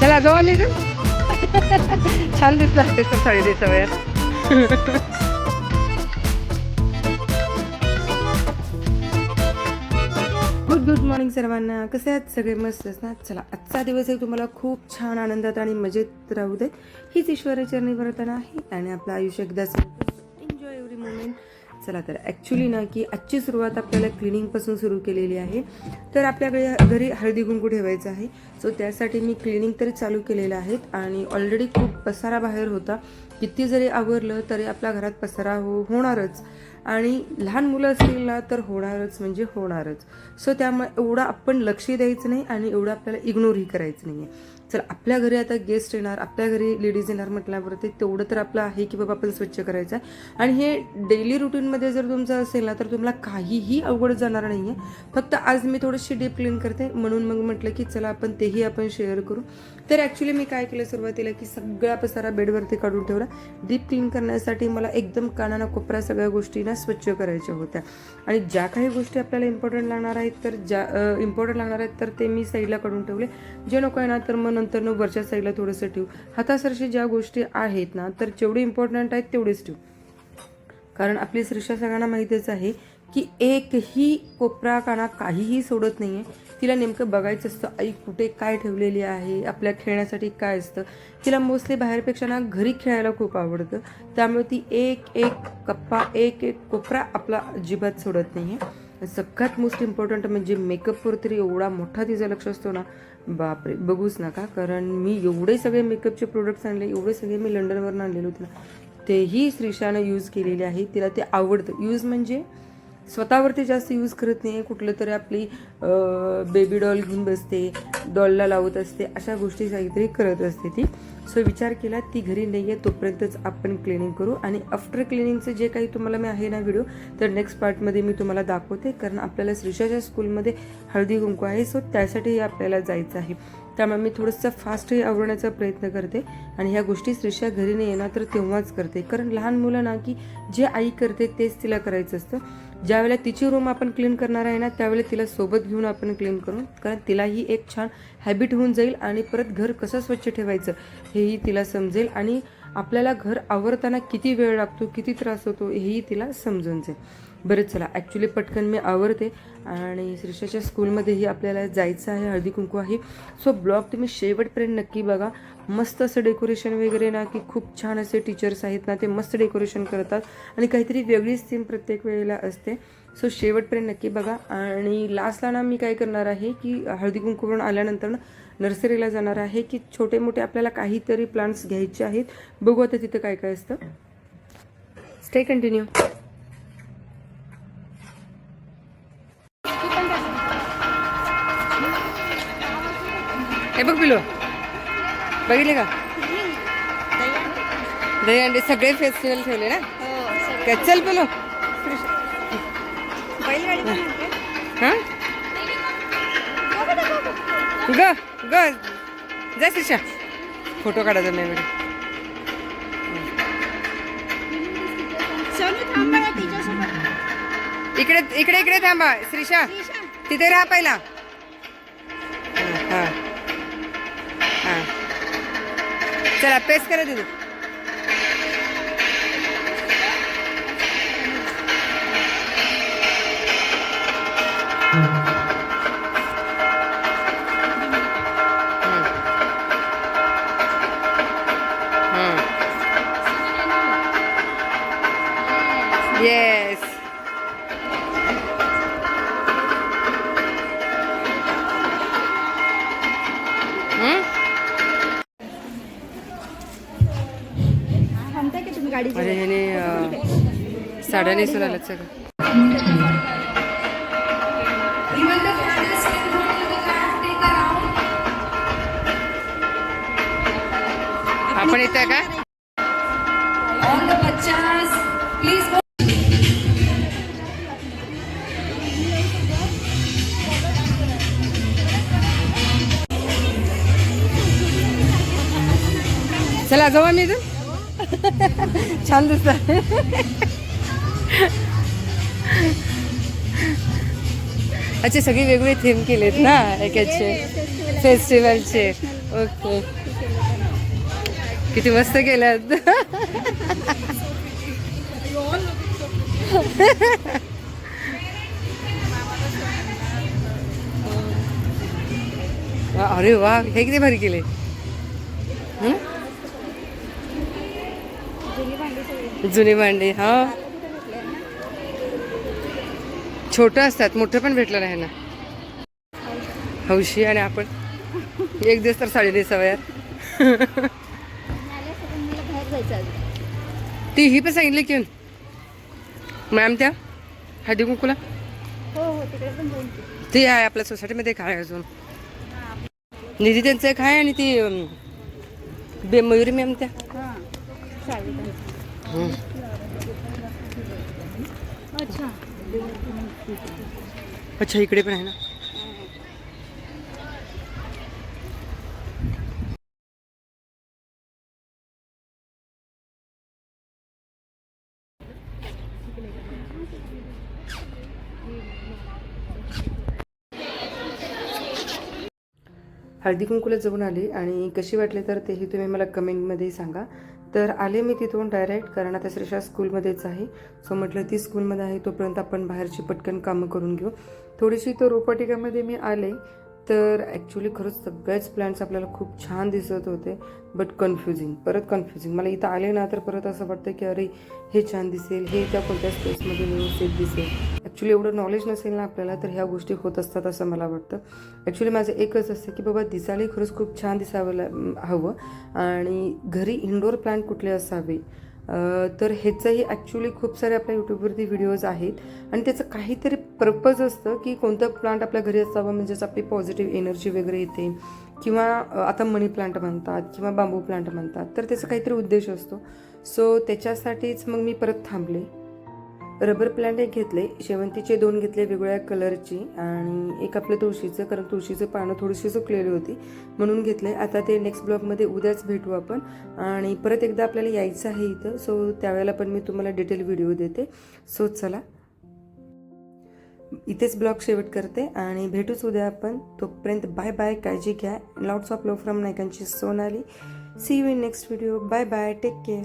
चला जाऊ इथून. छान दिसत असते तर साडी गुड गुड मॉर्निंग सर्वांना कसे आहेत सगळे मस्त ना चला आजचा दिवस आहे तुम्हाला खूप छान आनंदात आणि मजेत राहू दे हीच ईश्वरी चरणी प्रार्थना आहे आणि आपलं आयुष्य एकदा एन्जॉय एव्हरी मोमेंट चला तर. ॲक्च्युली ना की आजची सुरुवात आपल्याला क्लिनिंगपासून सुरू केलेली आहे. तर आपल्याकडे घरी हळदी गुंकू ठेवायचं आहे. सो त्यासाठी मी क्लिनिंग तरी चालू केलेलं आहेत आणि ऑलरेडी खूप पसारा बाहेर होता. किती जरी आवरलं तरी आपल्या घरात पसारा हो होणारच. आणि लहान मुलं असतील ना तर होणारच म्हणजे होणारच. सो त्यामुळे एवढं आपण लक्ष द्यायचं नाही आणि एवढं आपल्याला इग्नोरही करायचं नाही आहे चल आपल्या घरी आता गेस्ट येणार आपल्या घरी लेडीज येणार म्हटल्यावरती तेवढं तर आपलं आहे की बाबा आपण स्वच्छ करायचं आहे. आणि हे डेली रुटीनमध्ये जर तुमचं असेल ना तर तुम्हाला काहीही अवघड जाणार नाही आहे फक्त आज मी थोडीशी डीप क्लीन करते म्हणून मग म्हटलं की चला आपण तेही आपण शेअर करू. तर ॲक्च्युली मी काय केलं सुरुवातीला की सगळा पसारा बेडवरती काढून ठेवला. डीप क्लीन करण्यासाठी मला एकदम कानाना कोपऱ्या सगळ्या गोष्टींना स्वच्छ करायच्या होत्या. आणि ज्या काही गोष्टी आपल्याला इम्पॉर्टंट लागणार आहेत तर ज्या इम्पॉर्टंट लागणार आहेत तर ते मी साईडला काढून ठेवले. जे नको आहे ना तर मग नंतर न वरच्या साईडला थोडंसं ठेवू. हातासरशी ज्या गोष्टी आहेत ना तर जेवढे इम्पॉर्टंट आहेत तेवढेच ठेवू. कारण आपली सृष्टा सगळ्यांना माहितीच आहे की एकही कोपरा काना काहीही सोडत नाही आहे तिला नेमकं बघायचं असतं आई कुठे काय ठेवलेली आहे आपल्या खेळण्यासाठी काय असतं. तिला मोस्टली बाहेरपेक्षा ना घरी खेळायला खूप आवडतं. त्यामुळे ती एक एक कप्पा एक एक कोपरा आपला अजिबात सोडत नाही आहे सगळ्यात मोस्ट इम्पॉर्टंट म्हणजे मेकअपवर तरी एवढा मोठा तिचा लक्ष असतो ना बापरे बघूच नका कारण मी एवढे सगळे मेकअपचे प्रोडक्ट्स आणले एवढे सगळे मी लंडनवरून आणलेले होते तेही श्रीशानं यूज केलेले आहे तिला ते आवडतं. यूज म्हणजे स्वतःवरती जास्त यूज करत नाही कुठलं तरी आपली बेबी डॉल घेऊन बसते डॉलला लावत असते अशा गोष्टी काहीतरी करत असते ती. सो विचार केला ती घरी नाही आहे तोपर्यंतच आपण क्लिनिंग करू. आणि आफ्टर क्लिनिंगचं जे काही तुम्हाला मी आहे ना व्हिडिओ तर नेक्स्ट पार्टमध्ये मी तुम्हाला दाखवते. कारण आपल्याला श्रीषाच्या स्कूलमध्ये हळदी कुंकू आहे. सो त्यासाठीही आपल्याला जायचं आहे. त्यामुळे मी थोडंसं फास्टही आवडण्याचा प्रयत्न करते. आणि ह्या गोष्टी श्रीषा घरी नाही येणार तर तेव्हाच करते. कारण लहान मुलं ना की जे आई करते तेच तिला करायचं असतं. ज्यावेळेला तिची रूम आपण क्लीन करणार आहे ना त्यावेळेला तिला सोबत घेऊन आपण क्लीन करू. कारण तिलाही एक छान हॅबिट होऊन जाईल आणि परत घर कसं स्वच्छ ठेवायचं हेही तिला समजेल. आणि आपल्याला घर आवरताना किती वेळ लागतो किती त्रास होतो हेही तिला समजून जाईल. बरं चला. ॲक्च्युली पटकन मी आवरते आणि श्रीषाच्या स्कूलमध्येही आपल्याला जायचं आहे हळदी कुंकू आहे. सो ब्लॉग तुम्ही शेवटपर्यंत नक्की बघा. मस्त असं डेकोरेशन वगैरे ना की खूप छान असे टीचर्स आहेत ना ते मस्त डेकोरेशन करतात. आणि काहीतरी वेगळीच थीम प्रत्येक वेळेला असते. सो शेवटपर्यंत नक्की बघा. आणि लास्टला ना मी काय करणार आहे की हळदी कुंकूवरून आल्यानंतर ना नर्सरीला जाणार आहे की छोटे मोठे आपल्याला काहीतरी प्लांट्स घ्यायचे आहेत. बघू आता तिथं काय काय असतं. स्टे कंटिन्यू हे बघ पिलो. बघितले का? दही अंडे सगळे फेस्टिवल ठेवले ना? काय चल पिलो. हा? ग ग जा शिशा. फोटो काढायचा नाही इकडे इकडे इकडे थांबा श्रीशा तिथे राहा पहिला. हा हा. चला पेस्ट करा तिथे येस थांबताय अरे ह्याने अं, साड्या नेसून आल्यात सगळं. आपण येतोय का? चला जाऊ आम्ही इथून. छान दिसत अच्छा सगळी वेगवेगळे थीम केलेत ना एकाचे फेस्टिवलचे ओके किती मस्त केल्यात. अरे वा हे किती भारी केले हं? जुनी भांडी सगळी जुनी भांडी हा. छोटं असतात मोठं पण भेटलं नाही ना. हौशी आणि आपण. एक दिवस तर साडी नेसावयात ती ही पण सांगितली की. मॅम त्या? हळदी कुंकूला? हो ती आहे आपल्या सोसायटीमध्ये काय अजून. निधी त्यांचं एक आहे आणि ती बे मयुरी मॅम त्या? चालेल अच्छा अच्छा इकडे पण आहे ना? हळदी कुंकूला जाऊन आली आणि कशी वाटली तर तेही तुम्ही मला कमेंटमध्ये सांगा. तर आले मी तिथून डायरेक्ट कारण आता श्रेषा स्कूलमध्येच आहे. सो म्हटलं ती स्कूलमध्ये आहे तोपर्यंत आपण बाहेरची पटकन कामं करून घेऊ. थोडीशी तर रोपवाटिकामध्ये मी आले तर ॲक्च्युली खरंच सगळेच प्लॅन्स आपल्याला खूप छान दिसत होते बट कन्फ्युजिंग परत कन्फ्युजिंग मला इथं आले ना तर परत असं वाटतं की अरे हे छान दिसेल हे त्या कोणत्या स्पेसमध्ये व्यवस्थित दिसेल. ॲक्च्युली एवढं नॉलेज नसेल ना आपल्याला तर ह्या गोष्टी होत असतात असं मला वाटतं. ॲक्च्युली माझं एकच असतं की बाबा दिसायलाही खरंच खूप छान दिसावं ला- हवं. आणि घरी इनडोअर प्लांट कुठले असावे? तर ह्याचंही ॲक्च्युली खूप सारे आपल्या यूट्यूबवरती व्हिडिओज आहेत. आणि त्याचं काहीतरी पर्पज असतं की कोणतं प्लांट आपल्या घरी असावं म्हणजेच आपली पॉझिटिव्ह एनर्जी वगैरे येते. किंवा आता मनी प्लांट म्हणतात किंवा बांबू प्लांट म्हणतात. तर त्याचा काहीतरी उद्देश असतो. सो त्याच्यासाठीच मग मी परत थांबले. रबर प्लांट एक घेतले शेवंतीचे दोन घेतले वेगवेगळ्या कलरची आणि एक आपलं तुळशीचं कारण तुळशीचं पानं थोडीशी सुकलेली होती म्हणून घेतले. आता ते नेक्स्ट ब्लॉगमध्ये उद्याच भेटू आपण. आणि परत एकदा आपल्याला यायचं आहे इथं सो त्यावेळेला पण मी तुम्हाला डिटेल व्हिडिओ देते. सो चला. इथेच ब्लॉग शेवट करते आणि भेटूच उद्या आपण. तोपर्यंत बाय बाय काळजी घ्या. Lots of love from नायकांची Sonali. See you in next video bye bye take care